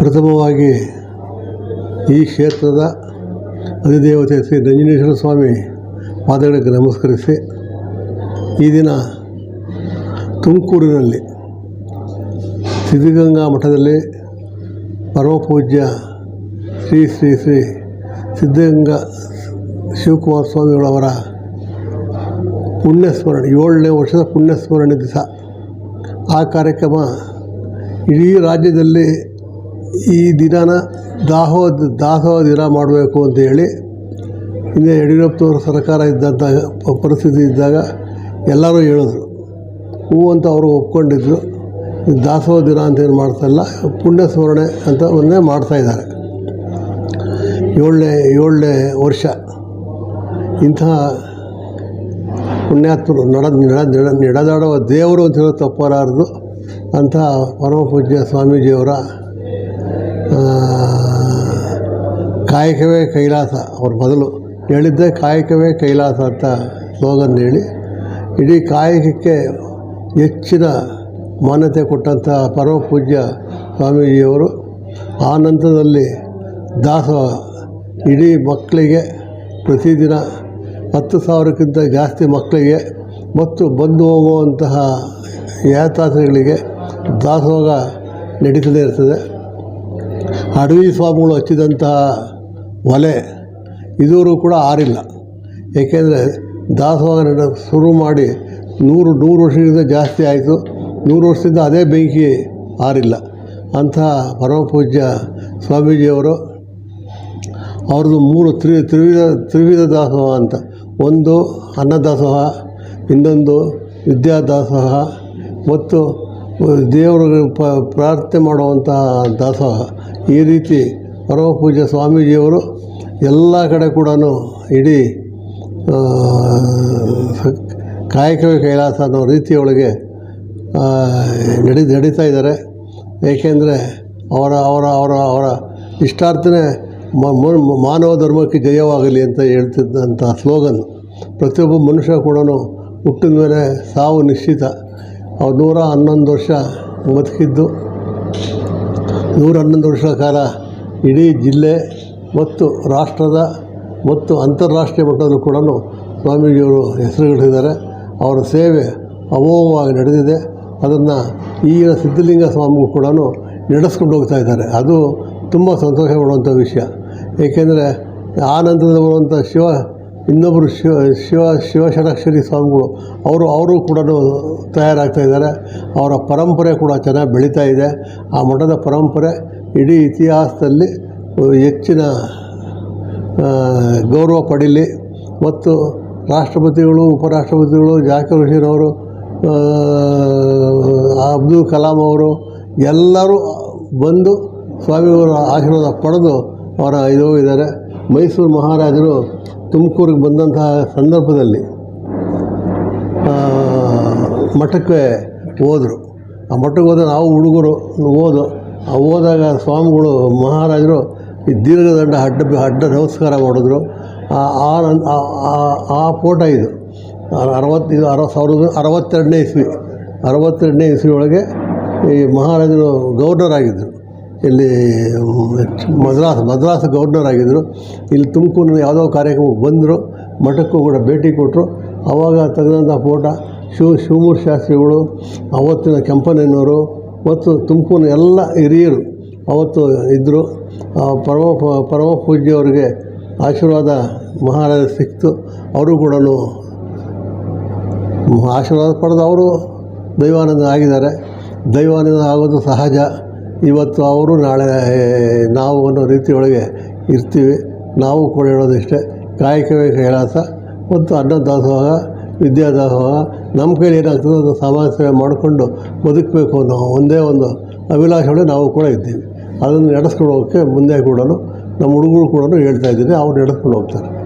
ಪ್ರಥಮವಾಗಿ ಈ ಕ್ಷೇತ್ರದ ಅಧಿದೇವತೆ ಶ್ರೀ ನಂಜನೇಶ್ವರ ಸ್ವಾಮಿ ಪಾದಗಳಿಗೆ ನಮಸ್ಕರಿಸಿ, ಈ ದಿನ ತುಮಕೂರಿನಲ್ಲಿ ಸಿದ್ಧಗಂಗಾ ಮಠದಲ್ಲಿ ಪರಮಪೂಜ್ಯ ಶ್ರೀ ಶ್ರೀ ಶ್ರೀ ಸಿದ್ಧಗಂಗಾ ಶಿವಕುಮಾರ ಸ್ವಾಮಿಗಳವರ ಪುಣ್ಯಸ್ಮರಣೆ, ಏಳನೇ ವರ್ಷದ ಪುಣ್ಯಸ್ಮರಣೆ ದಿವಸ. ಆ ಕಾರ್ಯಕ್ರಮ ಇಡೀ ರಾಜ್ಯದಲ್ಲಿ ಈ ದಿನನ ದಾಹೋ, ದಾಸೋಹ ದಿನ ಮಾಡಬೇಕು ಅಂತ ಹೇಳಿ ಹಿಂದೆ ಯಡಿಯೂರಪ್ಪನವ್ರ ಸರ್ಕಾರ ಇದ್ದಂಥ ಪರಿಸ್ಥಿತಿ ಇದ್ದಾಗ ಎಲ್ಲರೂ ಹೇಳಿದ್ರು. ಹೂ ಅಂತ ಅವರು ಒಪ್ಕೊಂಡಿದ್ರು. ದಾಸೋಹ ದಿನ ಅಂತೇನು ಮಾಡ್ತಾಯಿಲ್ಲ, ಪುಣ್ಯ ಸ್ಮರಣೆ ಅಂತ ಒಂದೇ ಮಾಡ್ತಾಯಿದ್ದಾರೆ ಏಳನೇ ಏಳನೇ ವರ್ಷ ಇಂತಹ ಪುಣ್ಯಾತ್ಮರು ನಡ ನಡ ನಡ, ನಡೆದಾಡುವ ದೇವರು ಅಂತ ಹೇಳೋ ತಪ್ಪಲಾರದು ಅಂತಹ ಪರಮ ಪೂಜ್ಯ ಸ್ವಾಮೀಜಿಯವರ ಕಾಯಕವೇ ಕೈಲಾಸ ಅವ್ರ ಮೊದಲು ಹೇಳಿದ್ದೆ ಕಾಯಕವೇ ಕೈಲಾಸ ಅಂತ ಸ್ಲೋಗನ್ ಹೇಳಿ. ಇಡೀ ಕಾಯಕಕ್ಕೆ ಹೆಚ್ಚಿನ ಮಾನ್ಯತೆ ಕೊಟ್ಟಂಥ ಪರಮ ಪೂಜ್ಯ ಸ್ವಾಮೀಜಿಯವರು ಆ ನಂತರದಲ್ಲಿ ದಾಸೋಹ ಇಡೀ ಮಕ್ಕಳಿಗೆ ಪ್ರತಿದಿನ ಹತ್ತು ಸಾವಿರಕ್ಕಿಂತ ಜಾಸ್ತಿ ಮಕ್ಕಳಿಗೆ ಮತ್ತು ಬಂದು ಹೋಗುವಂತಹ ಯಾತಾಸಗಳಿಗೆ ದಾಸೋಹ ನಡೀತದೇ ಇರ್ತದೆ. ಅಡವಿ ಸ್ವಾಮಿಗಳು ಹಚ್ಚಿದಂತಹ ಒಲೆ ಇದುವರೆಗೂ ಕೂಡ ಆರಿಲ್ಲ. ಏಕೆಂದರೆ ನಡ ಶುರು ಮಾಡಿ ನೂರು ನೂರು ವರ್ಷದಿಂದ ಜಾಸ್ತಿ ಆಯಿತು. ನೂರು ವರ್ಷದಿಂದ ಅದೇ ಬೆಂಕಿ ಆರಿಲ್ಲ. ಅಂತಹ ಪರಮಪೂಜ್ಯ ಸ್ವಾಮೀಜಿಯವರು ಅವ್ರದ್ದು ಮೂರು ತ್ರಿ, ತ್ರಿವಿಧ ತ್ರಿವಿಧ ದಾಸೋಹ ಅಂತ. ಒಂದು ಅನ್ನದಾಸೋಹ, ಇನ್ನೊಂದು ವಿದ್ಯಾದಾಸೋಹ, ಮತ್ತು ದೇವರು ಪ್ರಾರ್ಥನೆ ಮಾಡುವಂತಹ ದಾಸೋಹ. ಈ ರೀತಿ ಪರಮ ಪೂಜ್ಯ ಸ್ವಾಮೀಜಿಯವರು ಎಲ್ಲ ಕಡೆ ಕೂಡ ಇಡೀ ಕಾಯಕವೇ ಕೈಲಾಸ ಅನ್ನೋ ರೀತಿಯೊಳಗೆ ನಡಿ, ನಡೀತಾ ಇದ್ದಾರೆ. ಏಕೆಂದರೆ ಅವರ ಅವರ ಅವರ ಅವರ ಇಷ್ಟಾರ್ಥನೇ ಮಾನವ ಧರ್ಮಕ್ಕೆ ಜಯವಾಗಲಿ ಅಂತ ಹೇಳ್ತಿದ್ದಂಥ ಸ್ಲೋಗನ್ ಪ್ರತಿಯೊಬ್ಬ ಮನುಷ್ಯ ಕೂಡ ಹುಟ್ಟಿದ ಮೇಲೆ ಸಾವು ನಿಶ್ಚಿತ. ಅವ್ರು ನೂರ ಹನ್ನೊಂದು ವರ್ಷ ಬದುಕಿದ್ದು. ನೂರ ಹನ್ನೊಂದು ವರ್ಷಗಳ ಕಾಲ ಇಡೀ ಜಿಲ್ಲೆ ಮತ್ತು ರಾಷ್ಟ್ರದ ಮತ್ತು ಅಂತಾರಾಷ್ಟ್ರೀಯ ಮಟ್ಟದಲ್ಲೂ ಕೂಡ ಸ್ವಾಮೀಜಿಯವರು ಹೆಸರುಗಳಿದ್ದಾರೆ. ಅವರ ಸೇವೆ ಅಮೋಘವಾಗಿ ನಡೆದಿದೆ. ಅದನ್ನು ಈಗಿನ ಸಿದ್ಧಲಿಂಗ ಸ್ವಾಮಿಗಳು ಕೂಡ ನಡೆಸ್ಕೊಂಡು ಹೋಗ್ತಾ ಇದ್ದಾರೆ. ಅದು ತುಂಬ ಸಂತೋಷ ಪಡುವಂಥ ವಿಷಯ. ಏಕೆಂದರೆ ಆ ನಂತರದಲ್ಲಿ ಬರುವಂಥ ಶಿವ ಇನ್ನೊಬ್ಬರು ಶಿವ ಶಿವ ಶಿವಷಡಕ್ಷರಿ ಸ್ವಾಮಿಗಳು, ಅವರು ಅವರು ಕೂಡ ತಯಾರಾಗ್ತಾ ಇದ್ದಾರೆ. ಅವರ ಪರಂಪರೆ ಕೂಡ ಚೆನ್ನಾಗಿ ಬೆಳೀತಾ ಇದೆ. ಆ ಮಠದ ಪರಂಪರೆ ಇಡೀ ಇತಿಹಾಸದಲ್ಲಿ ಹೆಚ್ಚಿನ ಗೌರವ ಪಡೀಲಿ. ಮತ್ತು ರಾಷ್ಟ್ರಪತಿಗಳು, ಉಪರಾಷ್ಟ್ರಪತಿಗಳು, ಜಾಕಿರ್ ಅವರು ಅಬ್ದುಲ್ ಕಲಾಂ ಅವರು, ಎಲ್ಲರೂ ಬಂದು ಸ್ವಾಮಿಯವರ ಆಶೀರ್ವಾದ ಪಡೆದು ಅವರ ಇದು ಇದ್ದಾರೆ. ಮೈಸೂರು ಮಹಾರಾಜರು ತುಮಕೂರಿಗೆ ಬಂದಂತಹ ಸಂದರ್ಭದಲ್ಲಿ ಮಠಕ್ಕೆ ಹೋದರು. ಆ ಮಠಕ್ಕೆ ಹೋದ ನಾವು ಹುಡುಗರು ಆ ಹೋದಾಗ ಸ್ವಾಮಿಗಳು, ಮಹಾರಾಜರು ಈ ದೀರ್ಘದಂಡ ಅಡ್ಡ ಅಡ್ಡ ನಮಸ್ಕಾರ ಮಾಡಿದ್ರು. ಆ- ಆ ಫೋಟೋ ಇದು. ಅರವತ್ತು ಇದು ಅರವತ್ತು ಸಾವಿರದ ಅರವತ್ತೆರಡನೇ ಇಸ್ವಿ ಅರವತ್ತೆರಡನೇ ಇಸ್ವಿ ಒಳಗೆ ಈ ಮಹಾರಾಜರು ಗೌರ್ನರ್ ಆಗಿದ್ದರು ಇಲ್ಲಿ ಮದ್ರಾಸ್ ಮದ್ರಾಸ್ ಗವರ್ನರ್ ಆಗಿದ್ದರು ಇಲ್ಲಿ ತುಮಕೂರಿನ ಯಾವುದೋ ಕಾರ್ಯಕ್ರಮಕ್ಕೆ ಬಂದರು, ಮಠಕ್ಕೂ ಕೂಡ ಭೇಟಿ ಕೊಟ್ಟರು ಆವಾಗ ತೆಗೆದಂಥ ಫೋಟೋ ಶಿವ ಶಿವಮೂರ್ತಿ ಶಾಸ್ತ್ರಿಗಳು, ಅವತ್ತಿನ ಕೆಂಪನೆಯವರು ಮತ್ತು ತುಮಕೂರಿನ ಎಲ್ಲ ಹಿರಿಯರು ಅವತ್ತು ಇದ್ದರು ಪರಮ ಪರಮ ಪೂಜ್ಯವರಿಗೆ ಆಶೀರ್ವಾದ ಮಹಾರಾಜ ಸಿಕ್ತು. ಅವರು ಕೂಡ ಆಶೀರ್ವಾದ ಪಡೆದು ಅವರು ದೈವಾನಂದ ಆಗಿದ್ದಾರೆ. ದೈವಾನಂದ ಆಗೋದು ಸಹಜ. ಇವತ್ತು ಅವರು ನಾಳೆ ನಾವು ಅನ್ನೋ ರೀತಿಯೊಳಗೆ ಇರ್ತೀವಿ. ನಾವು ಕೂಡ ಹೇಳೋದಿಷ್ಟೇ. ಕಾಯಕವೇ ಕೈಲಾಸ. ಮತ್ತು ಅನ್ನದಾಸೋಹ, ವಿದ್ಯಾದಾಸೋಹ, ನಮ್ಮ ಕೈಲಿ ಏನಾಗ್ತದೆ ಅದು ಸಮಾಜ ಸೇವೆ ಮಾಡಿಕೊಂಡು ಬದುಕಬೇಕು ಅನ್ನೋ ಒಂದೇ ಒಂದು ಅಭಿಲಾಷೆಗಳು ನಾವು ಕೂಡ ಇದ್ದೀವಿ. ಅದನ್ನು ನಡೆಸ್ಕೊಂಡು ಹೋಗೋಕ್ಕೆ ಮುಂದೆ ಕೂಡ ನಮ್ಮ ಹುಡುಗರು ಕೂಡ ಹೇಳ್ತಾ ಇದ್ದೀನಿ, ಅವ್ರು ನಡೆಸ್ಕೊಂಡು ಹೋಗ್ತಾರೆ.